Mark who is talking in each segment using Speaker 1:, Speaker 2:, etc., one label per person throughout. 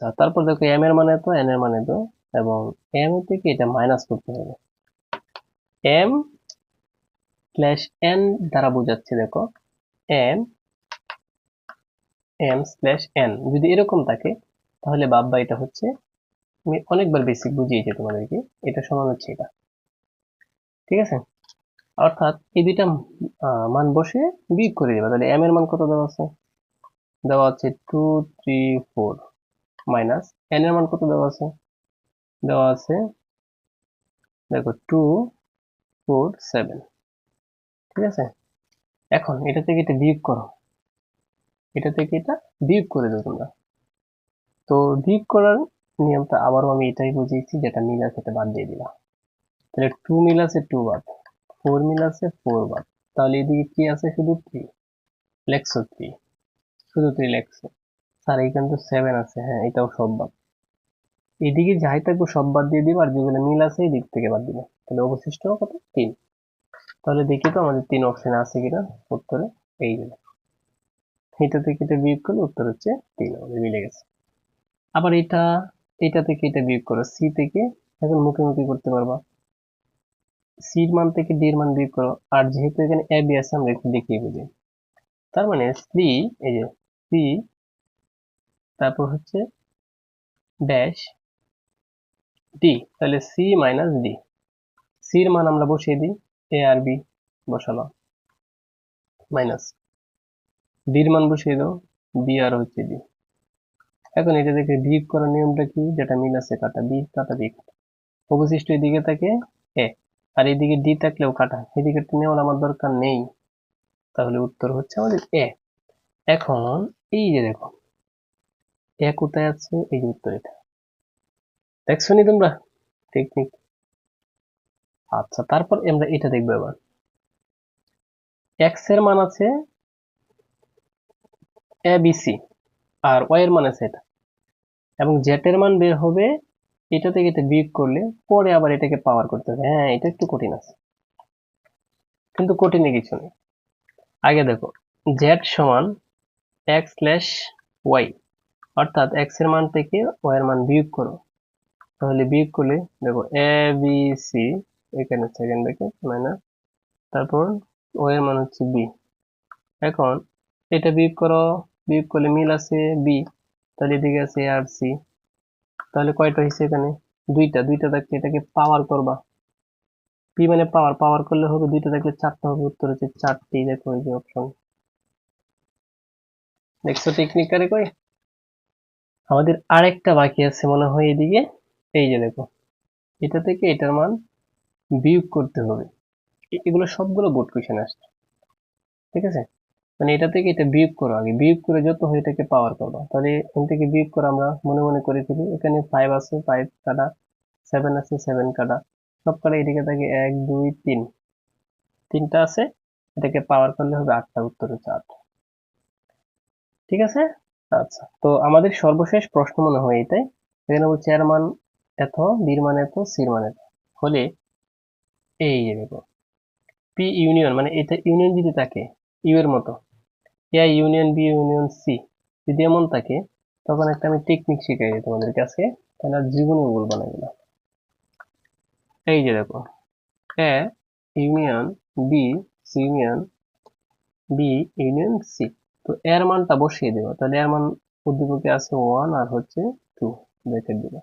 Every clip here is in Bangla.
Speaker 1: আচ্ছা তারপর দেখো এম এর মানে তো এন এর মানে তো, এবং এম থেকে এটা মাইনাস করতে হবে। এম স্ল্যাশ এন দ্বারা বোঝাচ্ছে দেখো এম এম স্ল্যাশ এন যদি এরকম থাকে, তাহলে বাব্বা এটা হচ্ছে, আমি অনেকবার বেসিক বুঝিয়েছি তোমাদেরকে, এটা সমান হচ্ছে এটা। ঠিক আছে? অর্থাৎ এই দুইটা মান বসে বিয়োগ করে দেবে। তাহলে এম এর মান কত দেওয়া আছে? দেওয়া আছে two three four minus N এর মান কত দেওয়া আছে? দেওয়া আছে, দেখো টু ফোর সেভেন ঠিক আছে? এখন এটা থেকে এটা বিয়োগ করো। এটা থেকে এটা বিয়োগ করে দেবো তোমরা। তো বিয়োগ করার নিয়মটা আবারও আমি এটাই বুঝিয়েছি, যেটা মিল আছে সেটা বাদ দিয়ে দিলাম। তাহলে টু মিল আছে টু বাদ। ফোর মিল আছে ফোর বাদ। তাহলে এদিকে কি আছে? শুধু থ্রি লেখছো থ্রি শুধু থ্রি লেখছো। স্যার এইখানে তো সেভেন আছে হ্যাঁ এটাও সব বাদ। এদিকে যাই থাকব সব বাদ দিয়ে দিব আর যেগুলো মিল আছে এই দিক থেকে বাদ দিবে। তাহলে অবশিষ্ট কত? তিন। তাহলে দেখি তো আমাদের তিন অপশন আছে কিনা উত্তরে। এইগুলো এটা থেকে এটা বিয়োগ করলে উত্তর হচ্ছে তিন, আমাদের মিলে গেছে। আবার এটা এটা থেকে এটা বিয়োগ করো। সি থেকে, এখন মুখে মুখোমুখি করতে পারবা। সির মান থেকে ডি এর মান বিয়োগ করো। আর যেহেতু এখানে এ বি আছে, আমরা একটু দেখিয়ে বুঝি। তার মানে সি এই যে সি তারপর হচ্ছে ড্যাশ ডি তাহলে সি মাইনাস ডি সির মান আমরা বসিয়ে দিই এ আর বি বসালাম মাইনাস ডির মান বসিয়ে দাও বি আর হচ্ছে ডি এখন এটা থেকে বিয়োগ করার নিয়মটা কি? যেটা মিল আছে কাটা বি কাটা বি অবশিষ্ট এদিকে থাকে এ আর এদিকে ডি থাকলেও কাটা। এদিকে নেওয়ার আমার দরকার নেই। তাহলে উত্তর হচ্ছে আমাদের এ এখন এই যে দেখো এ কোথায় আছে? এই উত্তর এটা। দেখছ নি তোমরা? টেকনিক আচ্ছা তারপর আমরা এটা দেখব এবার। এক্সের মান আছে এ বি সি আর ওয়াই এর মান আছে এটা। এবং জেড এর মান বের হবে এটা থেকে এটা বিয়োগ করলে পরে আবার এটাকে পাওয়ার করতে হবে। হ্যাঁ এটা একটু কঠিন আছে। কিন্তু কঠিনে কিছু নেই। আগে দেখো জেড সমান এক্স স্ল্যাশ ওয়াই অর্থাৎ এক্সের মান থেকে ওয়াই এর মান বিয়োগ করো। তাহলে বিয়োগ করলে দেখো এ বি সি এখানে সেকেন্ড ব্র্যাকেট মাইনাস তারপর ও মান হচ্ছে বি এখন এটা বিয়োগ করো, বিয়োগ করলে মিল আছে বি তাহলে এদিকে আছে আর সি তাহলে কয়টা হয়েছে এখানে? দুইটা দুইটা থাকলে এটাকে পাওয়ার করবা। পি মানে পাওয়ার পাওয়ার করলে হবে, দুইটা থাকলে চারটা হবে, উত্তর হচ্ছে চারটি। দেখো এই যে অপশন দেখছ টেকনিক কারে কই? আমাদের আরেকটা বাকি আছে মনে হয় এদিকে। এই যে দেখো, এটা থেকে এটার মান বিয়োগ করতে হবে। এগুলো সবগুলো বোর্ড কোয়েশ্চেন আসছে। ঠিক আছে? মানে এটা থেকে এটা বিয়োগ করো আগে। বিয়োগ করে যত হয় এটাকে পাওয়ার করবা। তাহলে এখান থেকে বিয়োগ করে আমরা মনে মনে করে ফেলি, এখানে ফাইভ আছে ফাইভ কাটা সেভেন আছে সেভেন কাটা। সব কাটা এদিকে থাকে এক, দুই, তিন। তিনটা আছে, এটাকে পাওয়ার করলে হবে আটটা, উত্তর হচ্ছে আট। ঠিক আছে? আচ্ছা তো আমাদের সর্বশেষ প্রশ্ন মনে হয় এটাই। এখানে বলছে, এর মান এত, বির মান এত, সির মান এত। হলে এই যে দেখো, পি ইউনিয়ন মানে এটা ইউনিয়ন যদি থাকে, ইউ এর মতো, A union, B union, C যদি এমন থাকে, তখন একটা আমি টেকনিক শিখাই দিই তোমাদের কাছে তাহলে জীবনে বলব না। এগুলো এই যে দেখো, A union, B C union, B union, C. তো এর মানটা বসিয়ে দেবো। তাহলে এর মান উদ্দীপকে আছে ওয়ান আর হচ্ছে টু ব্র্যাকেট দিবে।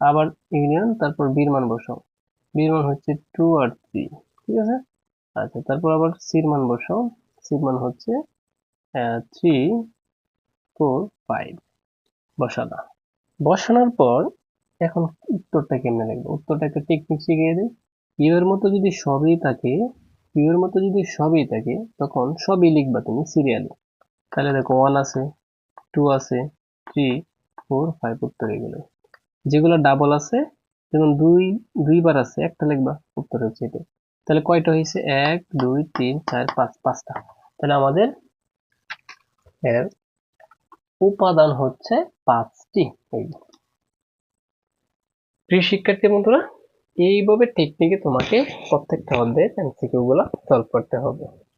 Speaker 1: আবার ইউনিয়ন তারপর বির মান বসাও। বির মান হচ্ছে টু আর থ্রি ঠিক আছে? আচ্ছা তারপর আবার সির মান বসাও। সির মান হচ্ছে থ্রি ফোর ফাইভ বসালা বসানোর পর এখন উত্তরটা কেমনে লিখব? উত্তরটা একটা টেকনিক শিখিয়ে দিই। ইউ এর মতো যদি সবই থাকে ইউ এর মতো যদি সবই থাকে, তখন সবই লিখবা তুমি সিরিয়ালি তাহলে দেখো ওয়ান আছে টু আছে থ্রি ফোর ফাইভ উত্তর এগুলো যেগুলো ডাবল আছে, যেমন দুই, দুইবার আছে, একটা লিখবা, উত্তর হচ্ছে এটা। তাহলে কয়টা হয়েছে? এক, দুই, তিন, চার, পাঁচ, পাঁচটা। তাহলে আমাদের এর উপাদান হচ্ছে পাঁচটি। এই। প্রিয় শিক্ষার্থী বন্ধুরা, এইভাবে টেকনিকে তোমাকে প্রত্যেকটা অধ্যায়ের এমসিকিউ গুলো সলভ করতে হবে।